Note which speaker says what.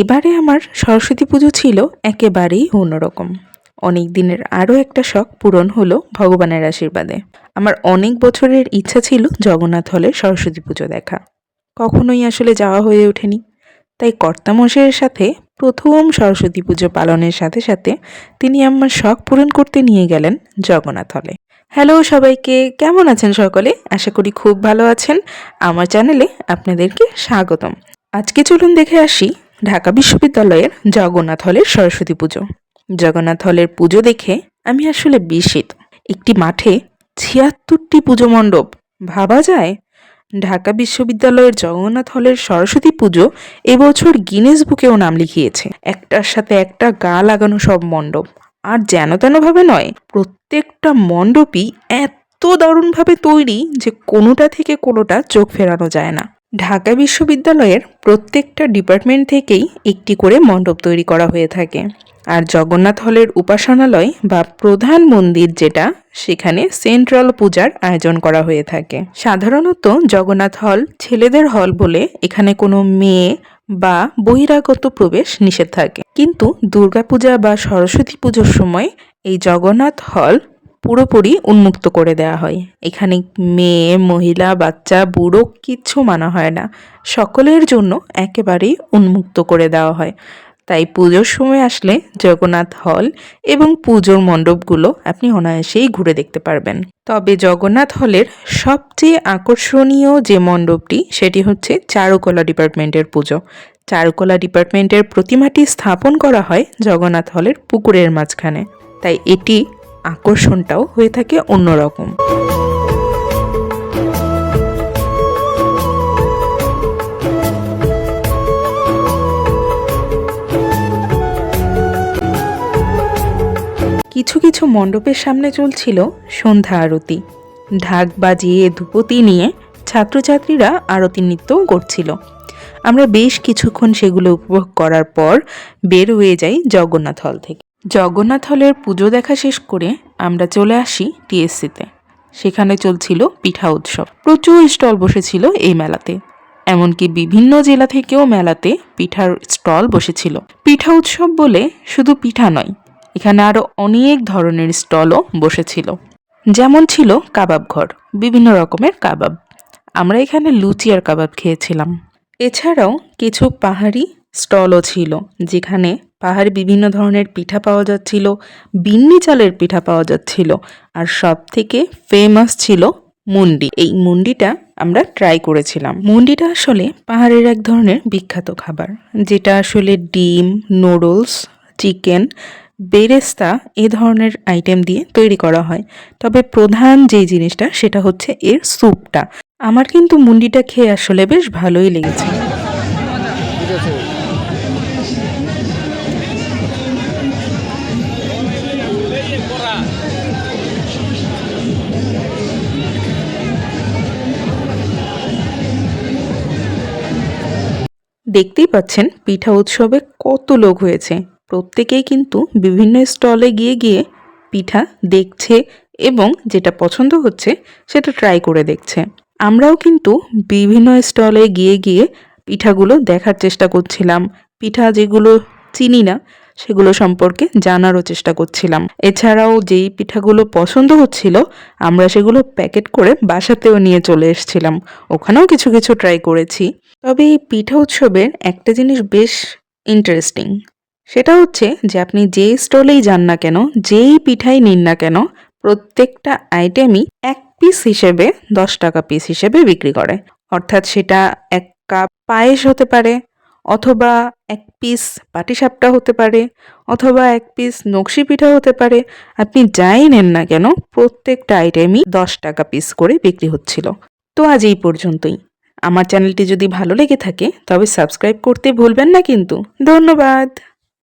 Speaker 1: এবারে আমার সরস্বতী পুজো ছিল একেবারেই অন্যরকম। অনেক দিনের আরও একটা শখ পূরণ হলো ভগবানের আশীর্বাদে। আমার অনেক বছরের ইচ্ছা ছিল জগন্নাথ হলের সরস্বতী পুজো দেখা। কখনোই আসলে যাওয়া হয়ে ওঠেনি। তাই কর্তামশাইয়ের সাথে, প্রথম সরস্বতী পুজো পালনের সাথে সাথে তিনি আমার শখ পূরণ করতে নিয়ে গেলেন জগন্নাথ হলে। হ্যালো সবাইকে, কেমন আছেন সকলে? আশা করি খুব ভালো আছেন। আমার চ্যানেলে আপনাদেরকে স্বাগতম। আজকে চলুন দেখে আসি ঢাকা বিশ্ববিদ্যালয়ের জগন্নাথ হলের সরস্বতী পুজো। জগন্নাথ হলের পুজো দেখে আমি আসলে বিস্মিত। একটি মাঠে ছিয়াত্তরটি পুজো মণ্ডপ, ভাবা যায়? ঢাকা বিশ্ববিদ্যালয়ের জগন্নাথ হলের সরস্বতী পুজো এবছর গিনেস বুকেও নাম লিখিয়েছে। একটার সাথে একটা গা লাগানো সব মণ্ডপ। আর যেন তেনভাবে নয়, প্রত্যেকটা মণ্ডপই এত দারুণভাবে তৈরি যে কোনোটা থেকে কোনোটা চোখ ফেরানো যায় না। ঢাকা বিশ্ববিদ্যালয়ের প্রত্যেকটা ডিপার্টমেন্ট থেকেই একটি করে মণ্ডপ তৈরি করা হয়ে থাকে। আর জগন্নাথ হলের উপাসনালয় বা প্রধান মন্দির যেটা, সেখানে সেন্ট্রাল পূজার আয়োজন করা হয়ে থাকে। সাধারণত জগন্নাথ হল ছেলেদের হল বলে এখানে কোনো মেয়ে বা বহিরাগত প্রবেশ নিষেধ থাকে। কিন্তু দুর্গাপূজা বা সরস্বতী পুজোর সময় এই জগন্নাথ হল পুরোপুরি উন্মুক্ত করে দেওয়া হয়। এখানে মেয়ে, মহিলা, বাচ্চা, বুড়ো কিচ্ছু মানা হয় না। সকলের জন্য একেবারেই উন্মুক্ত করে দেওয়া হয়। তাই পুজোর সময় আসলে জগন্নাথ হল এবং পুজোর মণ্ডপগুলো আপনি অনায়াসেই ঘুরে দেখতে পারবেন। তবে জগন্নাথ হলের সবচেয়ে আকর্ষণীয় যে মণ্ডপটি, সেটি হচ্ছে চারুকলা ডিপার্টমেন্টের পুজো। চারুকলা ডিপার্টমেন্টের প্রতিমাটি স্থাপন করা হয় জগন্নাথ হলের পুকুরের মাঝখানে। তাই এটি আকর্ষণটাও হয়ে থাকে অন্যরকম। কিছু কিছু মণ্ডপের সামনে চলছিল সন্ধ্যা আরতি। ঢাক বাজিয়ে ধুপতি নিয়ে ছাত্রছাত্রীরা আরতি নৃত্যও করছিল। আমরা বেশ কিছুক্ষণ সেগুলো উপভোগ করার পর বের হয়ে যাই জগন্নাথ হল থেকে। জগন্নাথ হলের পুজো দেখা শেষ করে আমরা চলে আসি টিএসসিতে। সেখানে চলছিল পিঠা উৎসব। প্রচুর স্টল বসেছিল এই মেলাতে। এমনকি বিভিন্ন জেলা থেকেও মেলাতে পিঠার স্টল বসেছিল। পিঠা উৎসব বলে শুধু পিঠা নয়, এখানে আরও অনেক ধরনের স্টলও বসেছিল। যেমন ছিল কাবাব ঘর, বিভিন্ন রকমের কাবাব। আমরা এখানে লুচি আর কাবাব খেয়েছিলাম। এছাড়াও কিছু পাহাড়ি স্টলও ছিল, যেখানে পাহাড়ি বিভিন্ন ধরনের পিঠা পাওয়া যাচ্ছিল, বিন্নি চালের পিঠা পাওয়া যাচ্ছিল, আর সব থেকে ফেমাস ছিল মুন্ডি। এই মুন্ডিটা আমরা ট্রাই করেছিলাম। মুন্ডিটা আসলে পাহাড়ের এক ধরনের বিখ্যাত খাবার, যেটা আসলে ডিম নুডলস চিকেন বেরেস্তা এ ধরনের আইটেম দিয়ে তৈরি করা হয়। তবে প্রধান যে জিনিসটা সেটা হচ্ছে এর স্যুপটা আমার কিন্তু মুন্ডিটা খেয়ে আসলে বেশ ভালোই লেগেছে। দেখতেই পাচ্ছেন পিঠা উৎসবে কত লোক হয়েছে। প্রত্যেকেই কিন্তু বিভিন্ন স্টলে গিয়ে গিয়ে পিঠা দেখছে এবং যেটা পছন্দ হচ্ছে সেটা ট্রাই করে দেখছে। আমরাও কিন্তু বিভিন্ন স্টলে গিয়ে গিয়ে পিঠাগুলো দেখার চেষ্টা করছিলাম। পিঠা যেগুলো চিনি না সেগুলো সম্পর্কে জানারও চেষ্টা করছিলাম। এছাড়াও যেই পিঠাগুলো পছন্দ হচ্ছিল, আমরা সেগুলো প্যাকেট করে বাসাতেও নিয়ে চলে এসেছিলাম। ওখানেও কিছু কিছু ট্রাই করেছি। তবে এই পিঠা উৎসবের একটা জিনিস বেশ ইন্টারেস্টিং সেটা হচ্ছে যে আপনি যে স্টলেই যান না কেন, যেই পিঠাই নিন না কেন, প্রত্যেকটা আইটেমই এক পিস হিসেবে দশ টাকা পিস হিসেবে বিক্রি করে। অর্থাৎ সেটা এক কাপ পায়েস হতে পারে অথবা এক পিস পাটিসাপটা হতে পারে, অথবা এক পিস নকশি পিঠা হতে পারে, আপনি যাই নেন না কেন, প্রত্যেকটা আইটেমই দশ টাকা পিস করে বিক্রি হচ্ছিল। তো আজ এই পর্যন্তই। আমার চ্যানেলটি যদি ভালো লেগে থাকে, তবে সাবস্ক্রাইব করতে ভুলবেন না কিন্তু। ধন্যবাদ।